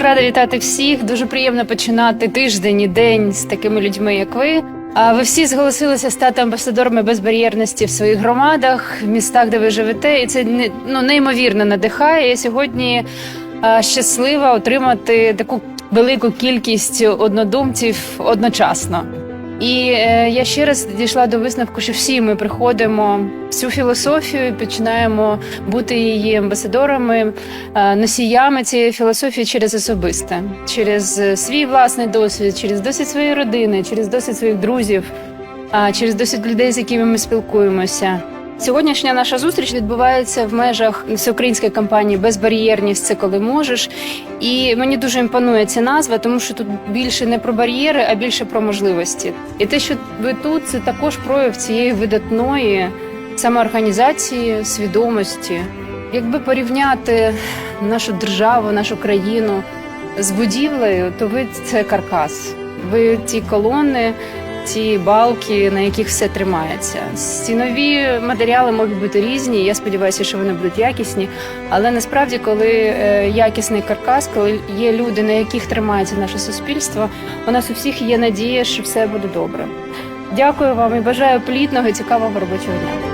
Рада вітати всіх. Дуже приємно починати тиждень і день з такими людьми, як ви. А ви всі зголосилися стати амбасадорами безбар'єрності в своїх громадах, в містах, де ви живете, і це не- ну, неймовірно надихає. Я сьогодні щаслива отримати таку велику кількість однодумців одночасно. І е, я ще раз дійшла до висновку, що всі ми приходимо всю філософію, починаємо бути її амбасадорами, е, носіями цієї філософії через особисте, через е, свій власний досвід, через досвід своєї родини, через досвід своїх друзів, а, через досвід людей, з якими ми спілкуємося. Сьогоднішня наша зустріч відбувається в межах всеукраїнської кампанії Безбар'єрність це коли можеш. І мені дуже імпонує ця назва, тому що тут більше не про бар'єри, а більше про можливості. І те, що ви тут, це також прояв цієї видатної самоорганізації, свідомості. Якби порівняти нашу державу, нашу країну з будівлею, то ви це каркас. Ви ті колони, ті балки, на яких все тримається. Стінові матеріали можуть бути різні. Я сподіваюся, що вони будуть якісні. Але насправді, коли е, якісний каркас, коли є люди, на яких тримається наше суспільство, у нас у всіх є надія, що все буде добре. Дякую вам і бажаю плідного і цікавого робочого дня.